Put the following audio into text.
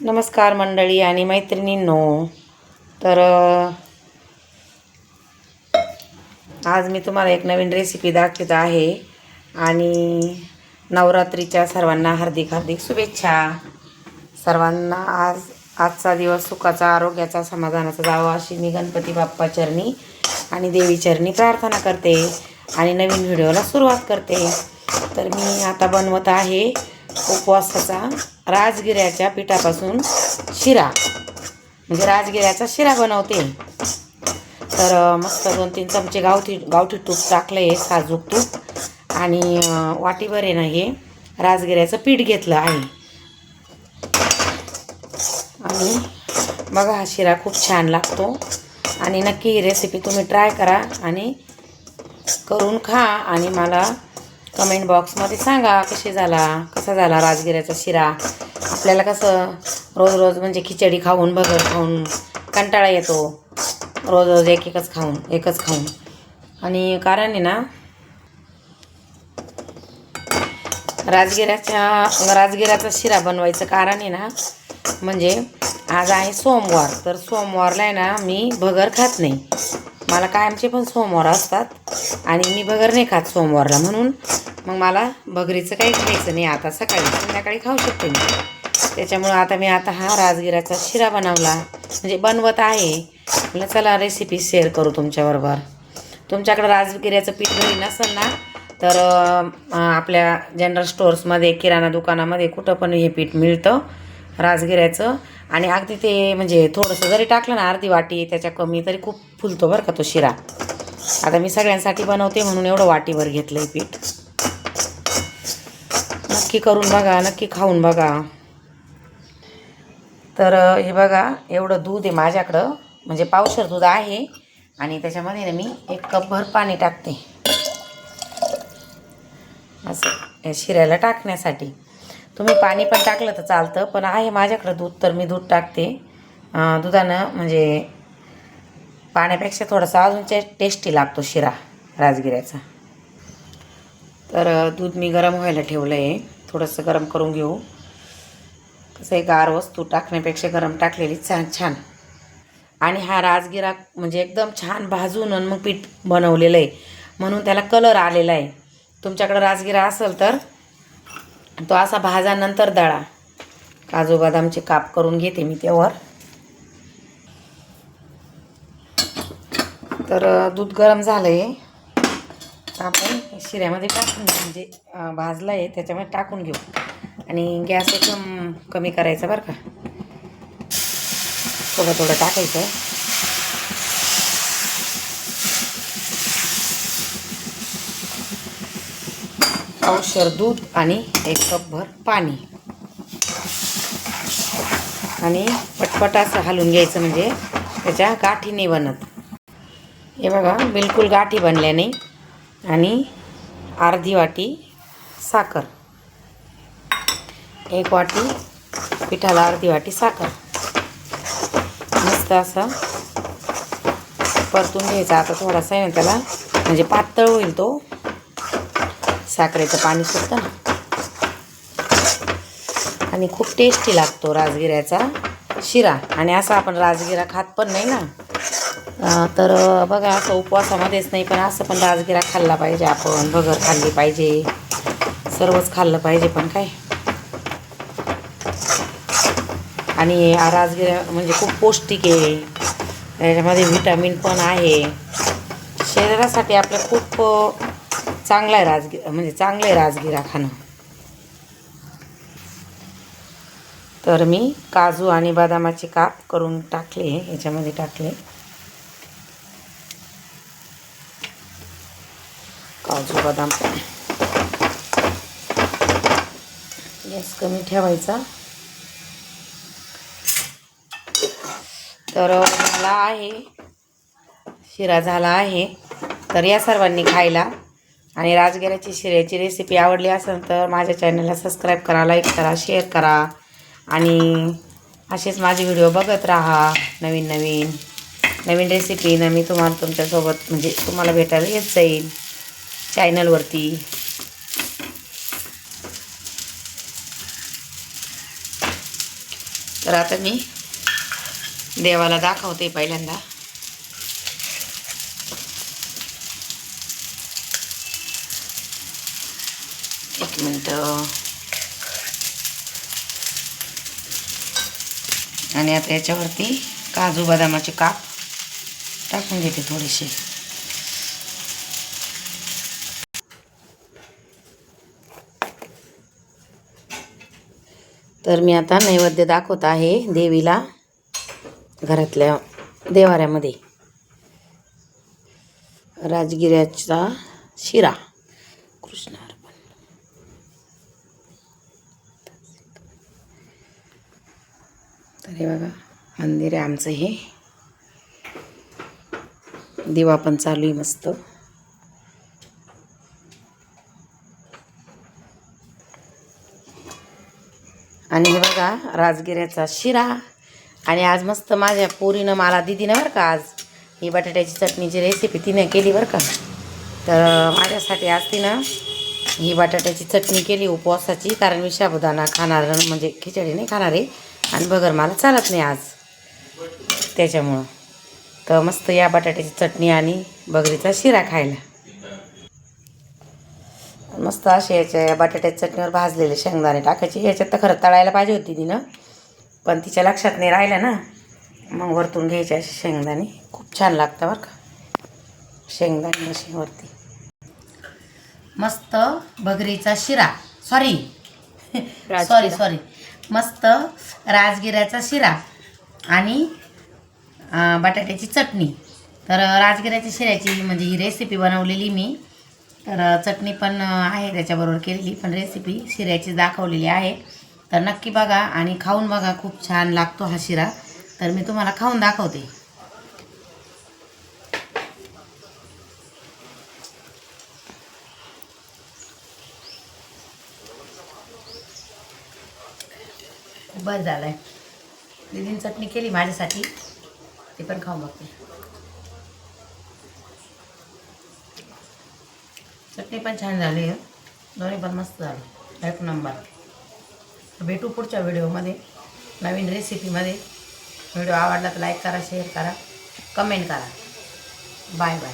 नमस्कार मंडळी आणि मैत्रिणींनो. तर आज मी तुम्हाला एक नवीन रेसिपी दाखवत आहे आणि नवरात्रीच्या सर्वांना हार्दिक हार्दिक शुभेच्छा. सर्वांना आज आजचा दिवस सुखाचा आरोग्याचा समाधानाचा जावा अशी मी गणपती बाप्पा चरणी आणि देवी चरणी प्रार्थना करते आणि नवीन व्हिडिओला सुरुवात करते. तर मी आता बनवत आहे उपवासाचा राजगिऱ्याच्या पिठापासून शिरा. म्हणजे राजगिऱ्याचा शिरा बनवते. तर मस्त दोन तीन चमचे गावठी गावठी तूप टाकलं आहे साजूक तूप आणि वाटीभर आहे ना हे राजगिऱ्याचं पीठ घेतलं आहे. आणि बघा हा शिरा खूप छान लागतो. आणि नक्की ही रेसिपी तुम्ही ट्राय करा आणि करून खा आणि मला कमेंट बॉक्समध्ये सांगा कशी झाला कसा झाला राजगिऱ्याचा शिरा? आपल्याला कसं रोज रोज म्हणजे खिचडी खाऊन भगर खाऊन कंटाळा येतो. रोज रोज एक एकच खाऊन एकच खाऊन. आणि कारण आहे ना राजगिऱ्याच्या राजगिऱ्याचा शिरा बनवायचं कारण आहे ना म्हणजे आज आहे सोमवार. तर सोमवारला आहे ना मी भगर खात नाही. मला कायमचे पण सोमवार असतात आणि मी भगर नाही खात सोमवारला. म्हणून मग मला भगरीचं काही खायचं नाही आता सकाळी संध्याकाळी खाऊ शकते मी. त्याच्यामुळं आता मी आता हा राजगिऱ्याचा शिरा बनवला. म्हणजे बनवत आहे. म्हटलं चला रेसिपी शेअर करू तुमच्याबरोबर. तुमच्याकडं राजगिऱ्याचं पीठ घरी नसेल ना तर आपल्या जनरल स्टोर्समध्ये किराणा दुकानामध्ये कुठं पण हे पीठ मिळतं राजगिऱ्याचं. आणि अगदी ते म्हणजे थोडंसं जरी टाकलं ना अर्धी वाटी त्याच्या कमी तरी खूप फुलतो बरं का तो शिरा. आता मी सगळ्यांसाठी बनवते म्हणून एवढं वाटीवर घेतलं आहे पीठ. नक्की करून बघा नक्की खाऊन बघा. तर हे बघा एवढं दूध आहे माझ्याकडं. म्हणजे पावसर दूध आहे. आणि त्याच्यामध्ये ना मी एक कपभर पाणी टाकते. असं या शिऱ्याला टाकण्यासाठी. तुम्ही पाणी पण टाकलं तर चालतं पण आहे माझ्याकडं दूध तर मी दूध टाकते. दुधानं म्हणजे पाण्यापेक्षा थोडासा अजून टेस्टी लागतो शिरा राजगिऱ्याचा. तर दूध मी गरम व्हायला ठेवलं आहे थोडंसं गरम करून घेऊ. कसं आहे गार वस्तू टाकण्यापेक्षा गरम टाकलेली छान छान. आणि हा राजगिरा म्हणजे एकदम छान भाजून आणि मग पीठ बनवलेलं आहे. म्हणून त्याला कलर आलेला आहे. तुमच्याकडं राजगिरा असेल तर तो असा भाजानंतर दळा. काजू बदामचे काप करून घेते मी त्यावर. तर दूध गरम झालं आहे आपण शिऱ्यामध्ये टाकून घेऊ म्हणजे भाजला भाजलं आहे त्याच्यामध्ये टाकून घेऊ. आणि गॅस एकदम कमी करायचा बरं का. थोडं थोडं टाकायचं. पावशर दूध आणि एक कपभर पाणी. आणि पटपट असं हलून घ्यायचं म्हणजे त्याच्या गाठी नाही बनत. हे बघा बिलकुल गाठी बनल्या नाही. आणि अर्धी वाटी साखर. एक वाटी पिठाला अर्धी वाटी साखर. मस्त असं परतून घ्यायचा. आता थोडासा आहे ना त्याला म्हणजे पातळ होईल तो. साखरेचं पाणी सुद्धा आणि खूप टेस्टी लागतो राजगिऱ्याचा शिरा. आणि असा आपण राजगिरा खात पण नाही ना. तर बघा असं उपवासामध्येच नाही पण असं पण राजगिरा खाल्ला पाहिजे आपण. भगर खाल्ली पाहिजे. सर्वच खाल्लं पाहिजे पण काय. आणि राजगिरा म्हणजे खूप पौष्टिक आहे. त्याच्यामध्ये व्हिटॅमिन पण आहे. शरीरासाठी आपलं खूप चांगलं आहे राजगिरा म्हणजे चांगलं आहे राजगिरा खाणं. तर मी काजू आणि बदामाचे काप करून टाकले याच्यामध्ये टाकले. काजू बदाम. गॅस कमी ठेवायचा. तर झाला आहे. शिरा झाला आहे. तर या सर्वांनी खायला. आणि राजगिऱ्याची शिऱ्याची रेसिपी आवडली असेल तर माझ्या चॅनलला सबस्क्राईब करा लाईक करा शेअर करा. आणि असेच माझे व्हिडिओ बघत राहा. नवीन नवीन नवीन रेसिपीनं मी तुम्हाला तुमच्यासोबत म्हणजे तुम्हाला भेटायला येत जाईल चॅनलवरती. तर आता मी देवाला दाखवते पहिल्यांदा. एक मिनटं. आणि आता याच्यावरती काजू बदामाचे काप टाकून घेते थोडेसे. तर मी आता नैवेद्य दाखवत आहे देवीला घरातल्या देवाऱ्यामध्ये. राजगिऱ्याचा शिरा. कृष्ण अर्पण तर हे बघा मंदिर आहे आमचं हे. दिवा पण चालू आहे मस्त. आणि हे बघा राजगिऱ्याचा शिरा. आणि आज मस्त माझ्या पोरीनं मला दिदीनं बरं का आज ही बटाट्याची चटणीची रेसिपी तिने केली बरं का. तर माझ्यासाठी आज तिनं ही बटाट्याची चटणी केली उपवासाची कारण मी शाबुदाना खाणार म्हणजे खिचडी नाही खाणार आहे. आणि बगर मला चालत नाही आज त्याच्यामुळं. तर मस्त या बटाट्याची चटणी आणि बगरीचा शिरा खायला. मस्त असे याच्या बटाट्याच्या चटणीवर भाजलेले शेंगदाणे टाकायचे. याच्यात तर खरं तळायला पाहिजे होती तिनं. पण तिच्या लक्षात नाही राहिलं ना. मग वरतून घ्यायचे असे शेंगदाणे. खूप छान लागतं बरं का. शेंगदाणे असे वरती. मस्त बगरीचा शिरा. सॉरी सॉरी सॉरी मस्त राजगिऱ्याचा शिरा आणि बटाट्याची चटणी. तर राजगिऱ्याच्या शिऱ्याची म्हणजे ही रेसिपी बनवलेली मी. तर चटणी पण आहे त्याच्याबरोबर केलेली पण रेसिपी शिऱ्याची दाखवलेली आहे. तर नक्की बघा आणि खाऊन बघा खूप छान लागतो हा शिरा. तर मी तुम्हाला खाऊन दाखवते. खूप बरं झालं आहे दिदीने चटणी केली माझ्यासाठी. ते पण खाऊन बघते. चटणी पण छान झाली आहे. दोन्ही पण मस्त झालं. एक नंबर. भेटू पुढच्या व्हिडिओमध्ये. नवीन रेसिपीमध्ये. व्हिडिओ आवडला तर लाईक करा शेअर करा. कमेंट करा. Bye bye